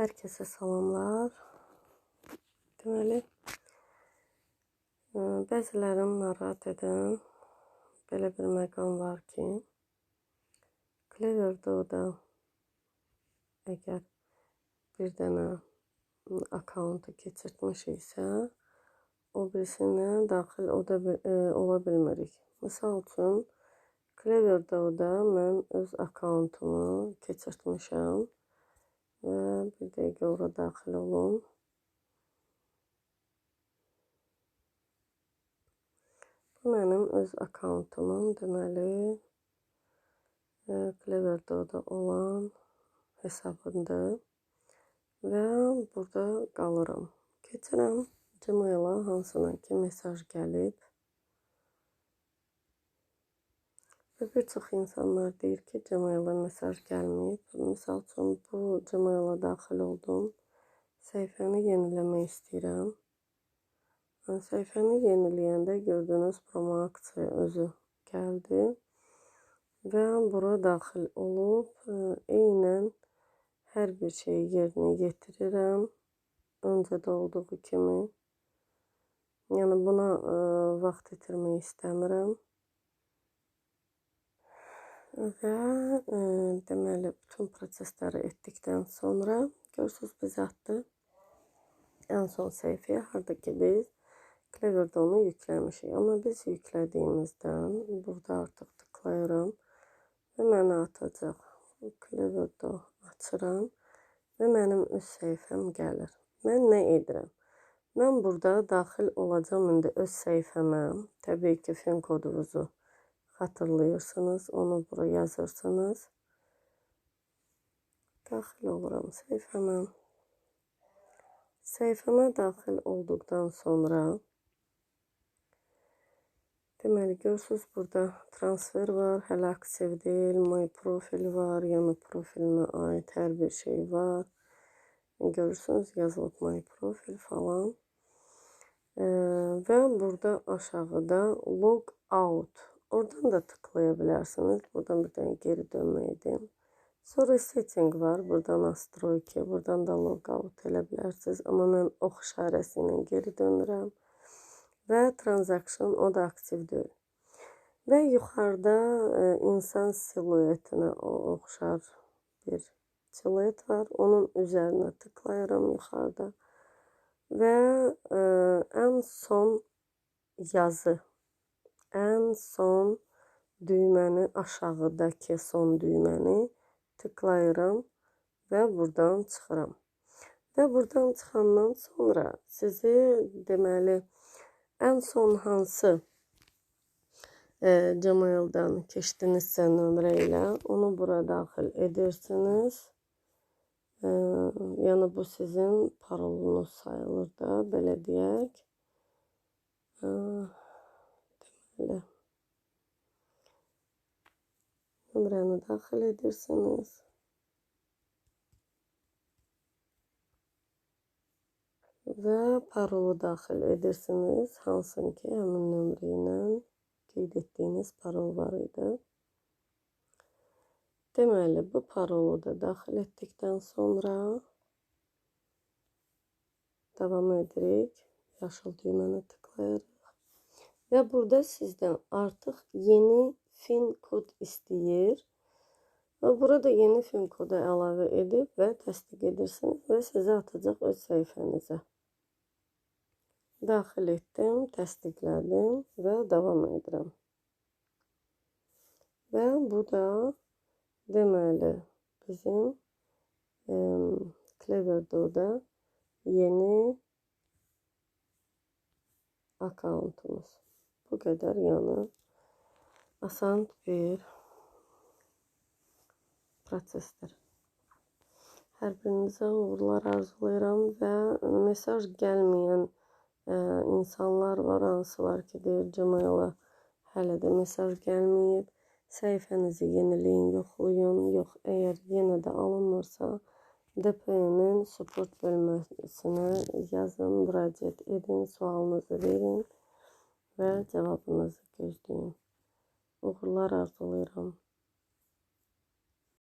Herkese salamlar. Deməli, ə, bəzilərini narahat edən belə bir məqam var ki, Cleverdo-da əgər bir dənə akkauntu keçirtmişiksə, o birisinə daxil oda, bil- ə, ola bilmirik. Misal üçün, Cleverdo-da mən öz akkauntumu keçirtmişəm və bir dəqiqə ora daxil olum. Bu mənim öz akkauntumun deməli Cleverdo-da olan hesabımdır və burada qalıram. Keçirəm Gmail-a hansına ki mesaj gəlib. Və bir çox insanlar deyir ki, Gmail-a mesaj gəlməyib. Misal üçün bu Gmail-a daxil oldum. Səhifəni yeniləmək istəyirəm. Səhifəni yeniləyəndə gördüyünüz promo aksiya özü gəldi və bura daxil olub ə, eynən hər bir şeyi yerinə yetirirəm. Öncədə olduğu kimi. Yəni buna ə, vaxt itirmək istəmirəm. Və ə, deməli bütün prosesləri etdikdən sonra görürsüz bizə atdı ən son səhifəyə harda ki biz Cleverdo-nu yükləmişik. Amma biz yüklədiyimizdən burada artıq tıklayıram və mənə atacaq. Cleverdo açıram və mənim öz səhifəm gəlir. Mən nə edirəm? Mən burada daxil olacağam indi öz səhifəmə. Təbii ki, fin kodunuzu xatırlayırsınız. Onu bura yazırsınız. Daxil oluram səhifəmə. Səhifəmə daxil olduqdan sonra Deməli, görürsüz burada transfer var, hələ aktiv deyil, my profil var, yəni profilinə aid hər bir şey var. Görürsünüz, yazılıb my profil falan. Ee, və burada aşağıda log out. Oradan da tıklaya bilərsiniz. Buradan bir dənə geri dönməkdir. Sonra setting var. Buradan nastroyki, buradan da log out elə bilərsiniz. Amma mən ox işarəsi ilə geri dönürəm və transaction o da aktiv deyil. Və yuxarıda ə, e, insan siluetinə oxşar bir siluet var. Onun üzərinə tıklayıram yuxarıda və ə, e, ən son yazı, ən son düyməni aşağıdakı son düyməni tıklayıram və buradan çıxıram. Və buradan çıxandan sonra sizi deməli en son hansı e, Gmail'dan keçdinizsə nömrəyə onu bura daxil edirsiniz. E, yəni bu sizin parolunuz sayılır da, belə deyək. E, deməli nömrəni daxil edirsiniz. və parolu daxil edirsiniz. Hansın ki, həmin nömrə ilə qeyd etdiyiniz parol var idi. Deməli, bu parolu da daxil etdikdən sonra davam edirik. Yaşıl düyməni tıklayırıq. Və burada sizdən artıq yeni fin kod istəyir. Və burada yeni fin kodu əlavə edib və təsdiq edirsiniz və sizə atacaq öz səhifənizə daxil etdim, təsdiqlədim və davam edirəm. Və bu da deməli bizim e, Cleverdo-da yeni akkauntumuz. Bu qədər yəni asan bir prosesdir. Hər birinizə uğurlar arzulayıram və mesaj gəlməyən insanlar var, hansılar ki, deyir Gmail-a hələ də mesaj gəlməyib. Səhifənizi yeniləyin, yoxlayın. Yox, əgər yenə də alınmırsa, DP-nin support bölməsinə yazın, müraciət edin, sualınızı verin və cavabınızı gözləyin. Uğurlar arzulayıram.